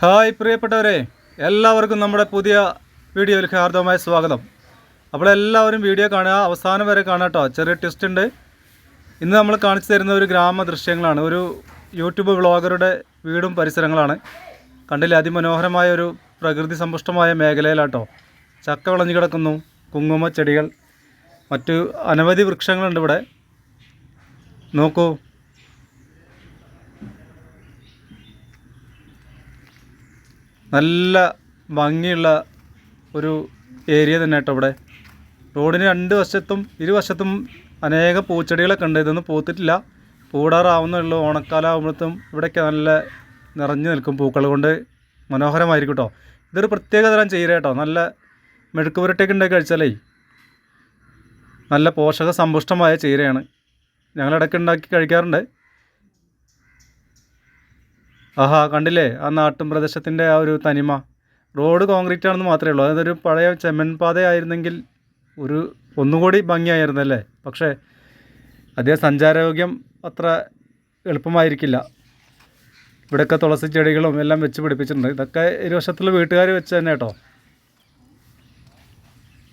Hi പ്രിയപ്പെട്ടവരെ എല്ലാവർക്കും നമ്മുടെ പുതിയ വീഡിയോയിലേക്ക് ഹാർദവമായ സ്വാഗതം. അപ്പോൾ എല്ലാവരും വീഡിയോ കാണുക അവസാനം വരെ കാണാം കേട്ടോ ചെറിയ ട്വിസ്റ്റ് ഉണ്ട്. ഇന്ന് നമ്മൾ കാണിച്ചു തരുന്ന ഒരു ഗ്രാമ ദൃശ്യങ്ങളാണ്. ഒരു യൂട്യൂബ് വ്ളോഗറുടെ വീടും പരിസരങ്ങളാണ്. കണ്ടില്ല അതിമനോഹരമായ ഒരു പ്രകൃതി സമ്പുഷ്ടമായ മേഖലയിലാട്ടോ ചക്ക വിളഞ്ഞു കിടക്കുന്നു കുങ്കുമ ചെടികൾ മറ്റു അനവധി വൃക്ഷങ്ങളുണ്ട് ഇവിടെ. നോക്കൂ. നല്ല ഭംഗിയുള്ള ഒരു ഏരിയ തന്നെ കേട്ടോ ഇവിടെ. റോഡിന് രണ്ട് വശത്തും ഇരുവശത്തും അനേക പൂച്ചെടികളൊക്കെ ഉണ്ട്. ഇതൊന്നും പൂത്തിട്ടില്ല. പൂടാറാവുന്നേ ഉള്ളൂ. ഓണക്കാലമാകുമ്പോഴത്തും ഇവിടെയൊക്കെ നല്ല നിറഞ്ഞു നിൽക്കും പൂക്കൾ കൊണ്ട്. മനോഹരമായിരിക്കും കേട്ടോ ഇതൊരു പ്രത്യേക തരം ചീര കേട്ടോ നല്ല മെഴുക്ക് പുരട്ടിയൊക്കെ ഉണ്ടാക്കി കഴിച്ചാലേ നല്ല പോഷക സമ്പുഷ്ടമായ ചീരയാണ്. ഞങ്ങളിടയ്ക്ക് ഉണ്ടാക്കി കഴിക്കാറുണ്ട്. ആഹാ കണ്ടില്ലേ? ആ നാട്ടും പ്രദേശത്തിന്റെ ആ ഒരു തനിമ. റോഡ് കോൺക്രീറ്റ് ആണെന്ന് മാത്രമേ ഉള്ളൂ. അതൊരു പഴയ ചെമ്മൻ പാതയായിരുന്നെങ്കിൽ ഒരു ഒന്നുകൂടി ഭംഗിയായിരുന്നല്ലേ? പക്ഷേ അതേ സഞ്ചാരയോഗ്യം അത്ര എളുപ്പമായിരിക്കില്ല. ഇവിടെയൊക്കെ തുളസി ചെടികളും എല്ലാം വെച്ച് പിടിപ്പിച്ചിട്ടുണ്ട്. ഇതൊക്കെ ഇരുവശത്തുള്ള വീട്ടുകാർ വെച്ച് തന്നെ കേട്ടോ.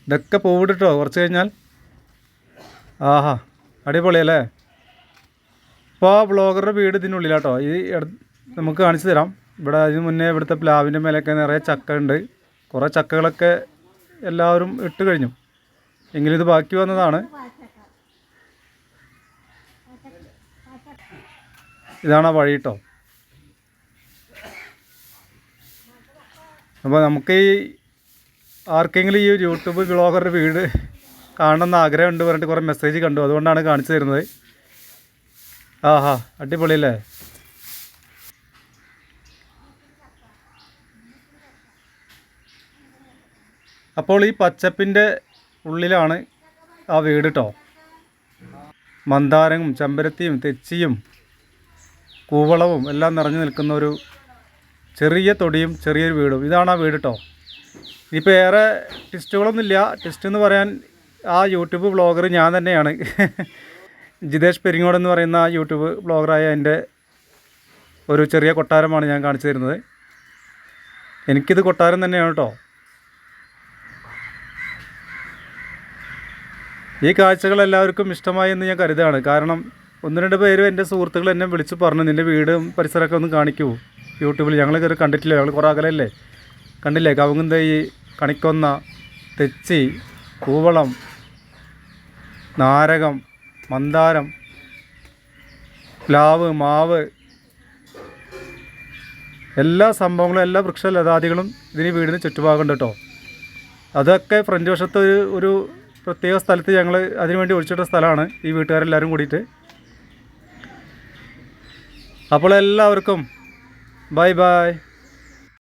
ഇതൊക്കെ പൂവിട്ടോ കുറച്ച് കഴിഞ്ഞാൽ? ആഹാ അടിപൊളിയല്ലേ? അപ്പോൾ ആ ബ്ലോഗറുടെ വീട് ഇതിനുള്ളിലാട്ടോ. ഈ നമുക്ക് കാണിച്ചു തരാം. ഇവിടെ അതിന് മുന്നേ ഇവിടുത്തെ പ്ലാവിന്റെ മേലെയൊക്കെ നിറയെ ചക്ക ഉണ്ട്. കുറേ ചക്കകളൊക്കെ എല്ലാവരും ഇട്ട് കഴിഞ്ഞു. എങ്കിലും ഇത് ബാക്കി വന്നതാണ്. ഇതാണ് ആ വഴി കേട്ടോ അപ്പോൾ നമുക്ക് ഈ ആർക്കെങ്കിലും ഈ യൂട്യൂബ് ബ്ലോഗറുടെ വീട് കാണണമെന്ന് ആഗ്രഹമുണ്ട് പറഞ്ഞിട്ട് കുറേ മെസ്സേജ് കണ്ടു. അതുകൊണ്ടാണ് കാണിച്ചു തരുന്നത്. ആഹാ അടിപൊളിയല്ലേ? അപ്പോൾ ഈ പച്ചപ്പിന്റെ ഉള്ളിലാണ് ആ വീട് കേട്ടോ മന്ദാരവും ചെമ്പരത്തിയും തെച്ചിയും കൂവളവും എല്ലാം നിറഞ്ഞു നിൽക്കുന്ന ഒരു ചെറിയ തൊടിയും ചെറിയൊരു വീടും. ഇതാണ് ആ വീട് കേട്ടോ ഇനിയിപ്പോൾ ഏറെ ടിസ്റ്റുകളൊന്നുമില്ല ടെസ്റ്റ് എന്ന് പറയാൻ ആ യൂട്യൂബ് ബ്ലോഗർ ഞാൻ തന്നെയാണ്. ജിതേഷ് പെരിങ്ങോട് എന്ന് പറയുന്ന ആ യൂട്യൂബ് ബ്ലോഗറായ എന്റെ ഒരു ചെറിയ കൊട്ടാരമാണ് ഞാൻ കാണിച്ചു തരുന്നത്. എനിക്കിത് കൊട്ടാരം തന്നെയാണ് കേട്ടോ ഈ കാഴ്ചകൾ എല്ലാവർക്കും ഇഷ്ടമായി എന്ന് ഞാൻ കരുതാണ് കാരണം ഒന്ന് രണ്ട് പേരും എന്റെ സുഹൃത്തുക്കൾ എന്നെ വിളിച്ച് പറഞ്ഞു നിന്റെ വീടും പരിസരമൊക്കെ ഒന്ന് കാണിക്കൂ. യൂട്യൂബിൽ ഞങ്ങൾ കയറി കണ്ടിട്ടില്ല? ഞങ്ങൾ കുറേ അകലല്ലേ കണ്ടില്ലേ? കവുങ്ങുന്തൈ കണിക്കൊന്ന തെച്ചി കൂവളം നാരകം മന്ദാരം പ്ലാവ് മാവ് എല്ലാ സംഭവങ്ങളും എല്ലാ വൃക്ഷലതാദികളും ഇതിന് വീടിന് ചുറ്റുഭാഗമുണ്ട് കേട്ടോ. അതൊക്കെ ഫ്രണ്ട് വശത്ത് ഒരു ഒരു പ്രത്യേക സ്ഥലത്ത് ഞങ്ങൾ അതിനുവേണ്ടി ഒഴിച്ചിട്ട സ്ഥലമാണ് ഈ വീട്ടുകാരെല്ലാവരും കൂടിയിട്ട്. അപ്പോൾ എല്ലാവർക്കും ബൈ ബൈ.